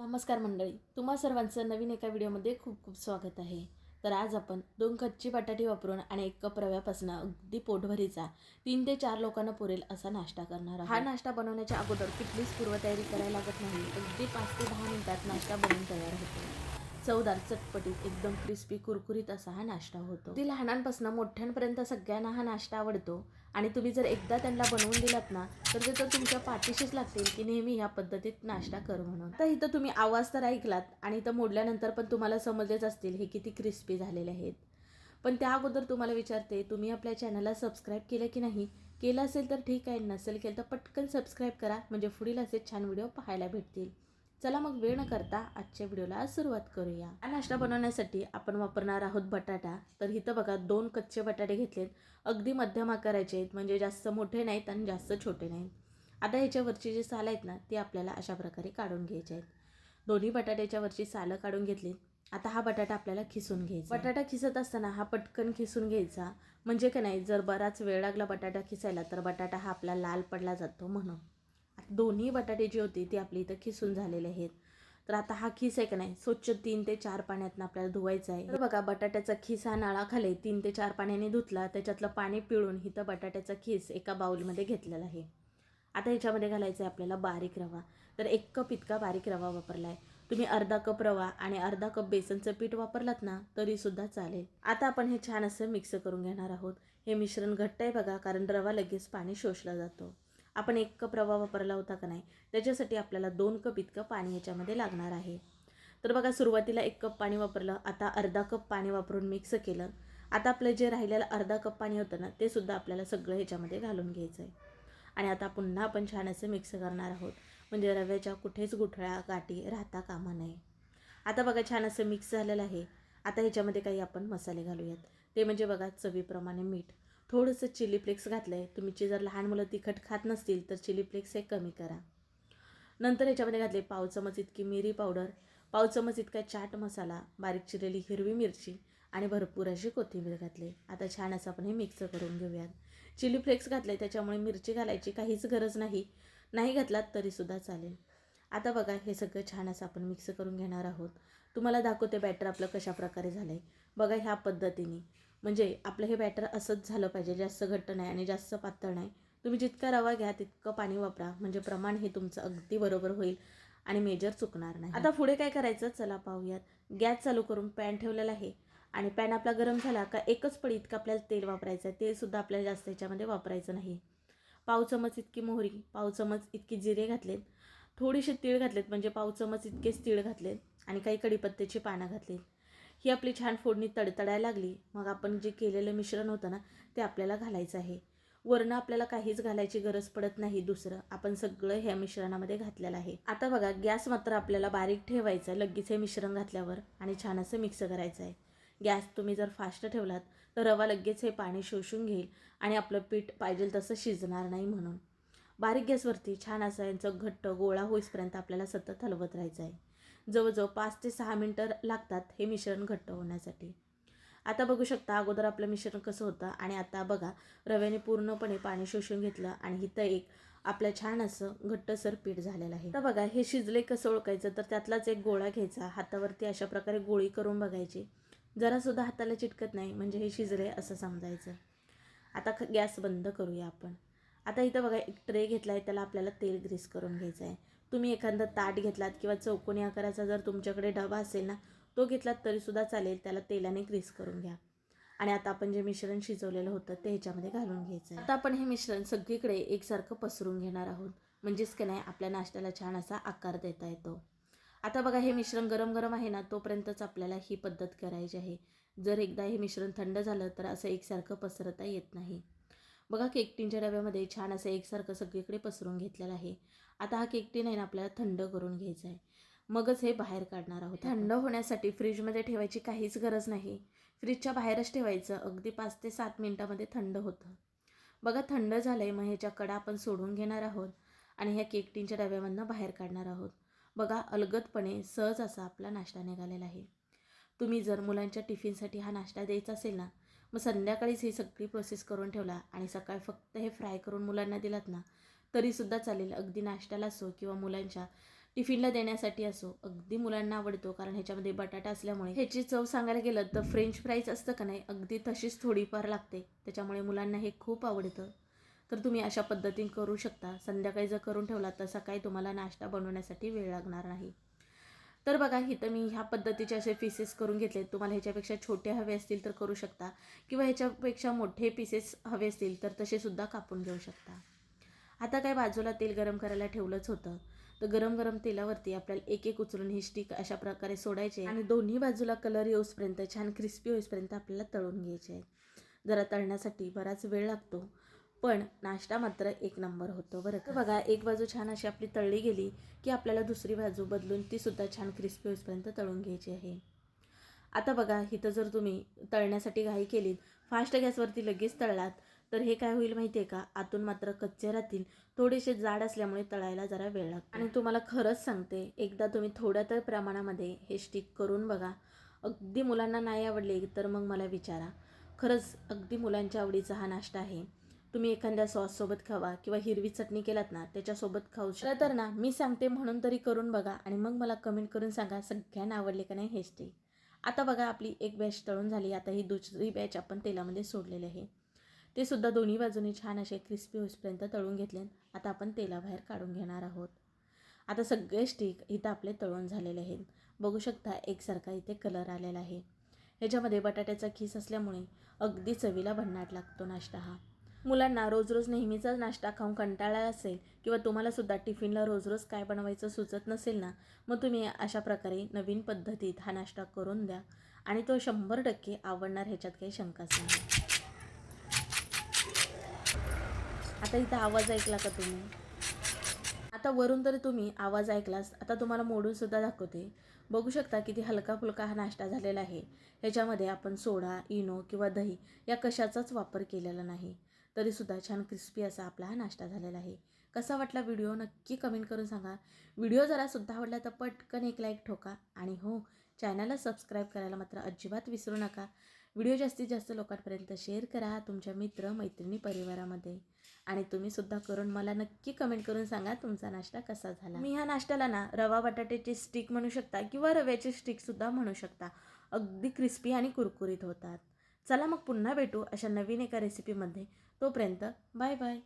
नमस्कार मंडळी तुम्हा सर्वांचं नवीन एका व्हिडिओमध्ये खूप खूप स्वागत आहे. तर आज आपण दोन कच्ची बटाटी वापरून आणि एक कप रव्यापासून अगदी पोटभरीचा तीन ते चार लोकांना पुरेल असा नाश्ता करणार आहोत. हा नाश्ता बनवण्याच्या अगोदर कुठलीच पूर्वतयारी करायला लागत नाही. अगदी पाच ते दहा मिनिटात नाश्ता बनवून तयार होतो. चवदार चटपटीत एकदम क्रिस्पी कुरकुरीत असा हा नाश्ता होतो. ती लहानांपासून मोठ्यांपर्यंत सगळ्यांना हा नाश्ता आवडतो. आणि तुम्ही जर एकदा त्यांना बनवून दिलात ना तर ते तर तुमच्या पाठीशीच लागतील की नेहमी ह्या पद्धतीत नाश्ता कर म्हणून. तर इथं तुम्ही आवाज तर ऐकलात आणि इथं मोडल्यानंतर पण तुम्हाला समजलेच असतील हे किती क्रिस्पी झालेले आहेत. पण त्या अगोदर तुम्हाला विचारते तुम्ही आपल्या चॅनलला सबस्क्राईब केलं की नाही? केलं असेल तर ठीक आहे नसेल केलं तर पटकन सबस्क्राईब करा. म्हणजे पुढील असे छान व्हिडिओ पाहायला भेटतील. चला मग वेळ न करता आजच्या व्हिडिओला सुरुवात करूया. हा नाश्ता बनवण्यासाठी आपण वापरणार आहोत बटाटा. तर इथं बघा दोन कच्चे बटाटे घेतलेत. अगदी मध्यम आकाराचे आहेत म्हणजे जास्त मोठे नाहीत आणि जास्त छोटे नाहीत. आता ह्याच्यावरची जी सालं आहेत ना ती आपल्याला अशा प्रकारे काढून घ्यायची आहेत. दोन्ही बटाट्याच्या वरची सालं काढून घेतली आता हा बटाटा आपल्याला खिसून घ्यायचा बटाटा खिसत असताना हा पटकन खिसून घ्यायचा. म्हणजे का नाही जर बराच वेळ लागला बटाटा खिसायला तर बटाटा हा आपला लाल पडला जातो म्हणून. दोन्ही बटाटे जी होते ती आपली इथं खिसून झालेले आहेत. तर आता हा खिस आहे का नाही? स्वच्छ तीन ते चार पाण्यातनं आपल्याला धुवायचा आहे. तर बघा बटाट्याचा खिस हा नाळाखाली तीन ते चार पाण्याने धुतला त्याच्यातलं पाणी पिळून इथं बटाट्याचा खिस एका बाऊलमध्ये घेतलेला आहे. आता ह्याच्यामध्ये घालायचं आहे आपल्याला बारीक रवा. तर एक कप इतका बारीक रवा वापरला आहे तुम्ही अर्धा कप रवा आणि अर्धा कप बेसनचं पीठ वापरलात ना तरीसुद्धा चालेल. आता आपण हे छान असं मिक्स करून घेणार आहोत. हे मिश्रण घट्ट आहे बघा कारण रवा लगेच पाणी शोषला जातो. आपण एक कप रवा वापरला होता का नाही? त्याच्यासाठी आपल्याला दोन कप इतकं पाणी याच्यामध्ये लागणार आहे. तर बघा सुरुवातीला एक कप पाणी वापरलं आता अर्धा कप पाणी वापरून मिक्स केलं. आता आपलं जे राहिलेलं अर्धा कप पाणी होतं ना ते सुद्धा आपल्याला सगळं ह्याच्यामध्ये घालून घ्यायचं आहे आणि आता पुन्हा आपण छान असं मिक्स करणार आहोत. म्हणजे रव्याच्या कुठेच गुठळ्या गाठी राहता कामा नये. आता बघा छान असं मिक्स झालेलं आहे. आता ह्याच्यामध्ये काही आपण मसाले घालूयात. ते म्हणजे बघा चवीप्रमाणे मीठ. थोडंसं चिली फ्लेक्स घातलं आहे तुम्हीची जर लहान मुलं तिखट खात नसतील तर चिली फ्लेक्स हे कमी करा. नंतर याच्यामध्ये घातले पाव चमच इतकी मिरी पावडर. पाव चमच इतका चाट मसाला बारीक चिरलेली हिरवी मिरची आणि भरपूर अशी कोथिंबीर घातली आता छान असं आपण हे मिक्स करून घेऊयात. चिली फ्लेक्स घातले त्याच्यामुळे मिरची घालायची काहीच गरज नाही. नाही घातलात तरीसुद्धा चालेल. आता बघा हे सगळं छान असं आपण मिक्स करून घेणार आहोत. तुम्हाला दाखवते बॅटर आपलं कशा प्रकारे झालं आहे बघा ह्या पद्धतीने. म्हणजे आपलं हे बॅटर असंच झालं पाहिजे जास्त घट्ट नाही आणि जास्त पातळ नाही. तुम्ही जितका रवा घ्या तितकं पाणी वापरा. म्हणजे प्रमाण हे तुमचं अगदी बरोबर होईल आणि मेजर चुकणार नाही. आता पुढे काय करायचं? चला पाहूयात. गॅस चालू करून पॅन ठेवलेला आहे. आणि पॅन आपला गरम झाला का एकच पडी इतकं आपल्याला तेल वापरायचं आहे. तेलसुद्धा आपल्याला जास्त याच्यामध्ये वापरायचं नाही. पाव चमच इतकी मोहरी पाव चमच इतकी जिरे घातलेत. थोडीशी तीळ घातलेत म्हणजे पाव चमच इतकेच तीळ घातलेत आणि काही कडीपत्त्याची पानं घातलीत. ही आपली छान फोडणी तडतडायला लागली. मग आपण जे केलेलं मिश्रण होतं ना ते आपल्याला घालायचं आहे. वरनं आपल्याला काहीच घालायची गरज पडत नाही दुसरं. आपण सगळं ह्या मिश्रणामध्ये घातलेलं आहे. आता बघा गॅस मात्र आपल्याला बारीक ठेवायचा आहे लगेच हे मिश्रण घातल्यावर आणि छान असं मिक्स करायचं आहे. गॅस तुम्ही जर फास्ट ठेवलात तर रवा लगेच हे पाणी शोषून घेईल आणि आपलं पीठ पाहिजे तसं शिजणार नाही म्हणून. बारीक गॅसवरती छान असं यांचं घट्ट गोळा होईपर्यंत आपल्याला सतत हलवत राहायचं आहे. जवळजवळ पाच ते सहा मिनटं लागतात हे मिश्रण घट्ट होण्यासाठी. आता बघू शकता अगोदर आपलं मिश्रण कसं होतं आणि आता बघा रव्याने पूर्णपणे पाणी शोषून घेतलं आणि इथं एक आपलं छान असं घट्टसर पीठ झालेलं आहे. तर बघा हे शिजले कसं ओळखायचं? तर त्यातलाच एक गोळा घ्यायचा. हातावरती अशा प्रकारे गोळी करून बघायची. जरासुद्धा हाताला चिटकत नाही म्हणजे हे शिजले असं समजायचं. आता ख गॅस बंद करूया आपण. आता इथं बघा एक ट्रे घेतला आहे त्याला आपल्याला तेल ग्रीस करून घ्यायचं आहे तुम्ही एखादा ताट घेतलात किंवा चौकोनी आकाराचा जर तुमच्याकडे डबा असेल ना तो घेतलात तरीसुद्धा चालेल त्याला तेलाने ग्रीस करून घ्या. आणि आता आपण जे मिश्रण शिजवलेलं होतं ते ह्याच्यामध्ये घालून घ्यायचं आहे आता आपण हे मिश्रण सगळीकडे एकसारखं पसरून घेणार आहोत. म्हणजेच की नाही आपल्या नाश्त्याला छान असा आकार देता येतो. आता बघा हे मिश्रण गरम गरम आहे ना तोपर्यंतच आपल्याला ही पद्धत करायची आहे. जर एकदा हे मिश्रण थंड झालं तर असं एकसारखं पसरता येत नाही. बघा केक टिनच्या डब्यामध्ये छान असं एकसारखं सगळीकडे पसरून घेतलेलं आहे. आता हा केक टीन आहे ना आपल्याला थंड करून घ्यायचा आहे. मगच हे बाहेर काढणार आहोत थंड होण्यासाठी फ्रीजमध्ये ठेवायची काहीच गरज नाही. फ्रीजच्या बाहेरच ठेवायचं अगदी पाच ते सात मिनटामध्ये थंड होतं. बघा थंड झालं आहे मग ह्याच्या कडा आपण सोडून घेणार आहोत आणि ह्या केक टीनच्या डब्यामधनं बाहेर काढणार आहोत. बघा अलगदपणे सहज असा आपला नाश्ता निघालेला आहे. तुम्ही जर मुलांच्या टिफिनसाठी हा नाश्ता द्यायचा असेल ना मग संध्याकाळीच ही सगळी प्रोसेस करून ठेवला आणि सकाळी फक्त हे फ्राय करून मुलांना दिलात ना तरीसुद्धा चालेल. अगदी नाश्त्याला असो किंवा मुलांच्या टिफिनला देण्यासाठी असो अगदी मुलांना आवडतो. कारण ह्याच्यामध्ये बटाटा असल्यामुळे ह्याची चव सांगायला गेलं तर फ्रेंच फ्राईज असतं का नाही अगदी तशीच थोडीफार लागते. त्याच्यामुळे मुलांना हे खूप आवडतं. तर तुम्ही अशा पद्धतीने करू शकता. संध्याकाळी जर करून ठेवला तर सकाळी तुम्हाला नाश्ता बनवण्यासाठी वेळ लागणार नाही. तर बघा इथं मी ह्या पद्धतीचे असे पीसेस करून घेतले तुम्हाला ह्याच्यापेक्षा छोटे हवे असतील तर करू शकता. किंवा ह्याच्यापेक्षा मोठे पीसेस हवे असतील तर तसेसुद्धा कापून घेऊ शकता. आता काय बाजूला तेल गरम करायला ठेवलंच होतं. तर गरम गरम तेलावरती आपल्याला एक एक उचलून ही स्टिक अशा प्रकारे सोडायचे आणि दोन्ही बाजूला कलर येऊसपर्यंत छान क्रिस्पी होईपर्यंत आपल्याला तळून घ्यायचे आहे जरा तळण्यासाठी बराच वेळ लागतो पण नाश्ता मात्र एक नंबर होतो बरं का. बघा एक बाजू छान अशी आपली तळली गेली की आपल्याला दुसरी बाजू बदलून ती सुद्धा छान क्रिस्पी होईपर्यंत तळून घ्यायची आहे. आता बघा इथं जर तुम्ही तळण्यासाठी घाई केलीत फास्ट गॅसवरती लगेच तळलात तर हे काय होईल माहिती आहे का? आतून मात्र कच्चे राहतील. थोडेसे जाड असल्यामुळे तळायला जरा वेळ लागतो. आणि तुम्हाला खरंच सांगते एकदा तुम्ही थोड्या तर प्रमाणामध्ये हे स्टिक करून बघा. अगदी मुलांना नाही आवडले तर मग मला विचारा. खरंच अगदी मुलांच्या आवडीचा हा नाश्ता आहे. तुम्ही एखाद्या सॉससोबत खावा किंवा हिरवी चटणी केलात ना त्याच्यासोबत खाऊ शकता. तर ना मी सांगते म्हणून तरी करून बघा आणि मग मला कमेंट करून सांगा सगळ्यांना आवडले का नाही हे स्टिक आता बघा आपली एक बॅच तळून झाली. आता ही दुसरी बॅच आपण तेलामध्ये सोडलेली आहे. ते सुद्धा दोन्ही बाजूने छान असे क्रिस्पी होईपर्यंत तळून घेतले आता आपण तेलाबाहेर काढून घेणार आहोत. आता सगळे स्टिक इथं आपले तळून झालेले आहेत. बघू शकता एकसारखा इथे कलर आलेला आहे. ह्याच्यामध्ये बटाट्याचा खीस असल्यामुळे अगदी चवीला भन्नाट लागतो नाश्ता हा. मुलांना रोज रोज नेहमीचा नाश्ता खाऊन कंटाळा असेल किंवा तुम्हाला सुद्धा टिफिनला रोज रोज काय बनवायचं सुचत नसेल ना मग तुम्ही अशा प्रकारे नवीन पद्धतीत हा नाश्ता करून द्या. आणि तो शंभर टक्के आवडणार ह्याच्यात काही शंकाच नाही. आता इथं आवाज ऐकला का तुम्ही? आता वरून तरी तुम्ही आवाज ऐकलास. आता तुम्हाला मोडून सुद्धा दाखवते. बघू शकता किती हलका फुलका हा नाश्ता झालेला आहे. ह्याच्यामध्ये आपण सोडा इनो किंवा दही या कशाचाच वापर केलेला नाही. तरीसुद्धा छान क्रिस्पी असा आपला हा नाश्ता झालेला आहे. कसा वाटला व्हिडिओ नक्की कमेंट करून सांगा. व्हिडिओ जरा सुद्धा आवडला तर पटकन एक लाईक ठोका. आणि हो चॅनलला सबस्क्राईब करायला मात्र अजिबात विसरू नका. व्हिडिओ जास्तीत जास्त लोकांपर्यंत शेअर करा तुमच्या मित्र मैत्रिणी परिवारामध्ये. आणि तुम्ही सुद्धा करून मला नक्की कमेंट करून सांगा तुमचा नाश्ता कसा झाला. मी ह्या नाश्त्याला ना रवा बटाट्याची स्टिक म्हणू शकता किंवा रव्याची स्टिकसुद्धा म्हणू शकता. अगदी क्रिस्पी आणि कुरकुरीत होतात. चला मग पुन्हा भेटू अशा नवीन एका रेसिपीमध्ये तोपर्यंत बाय बाय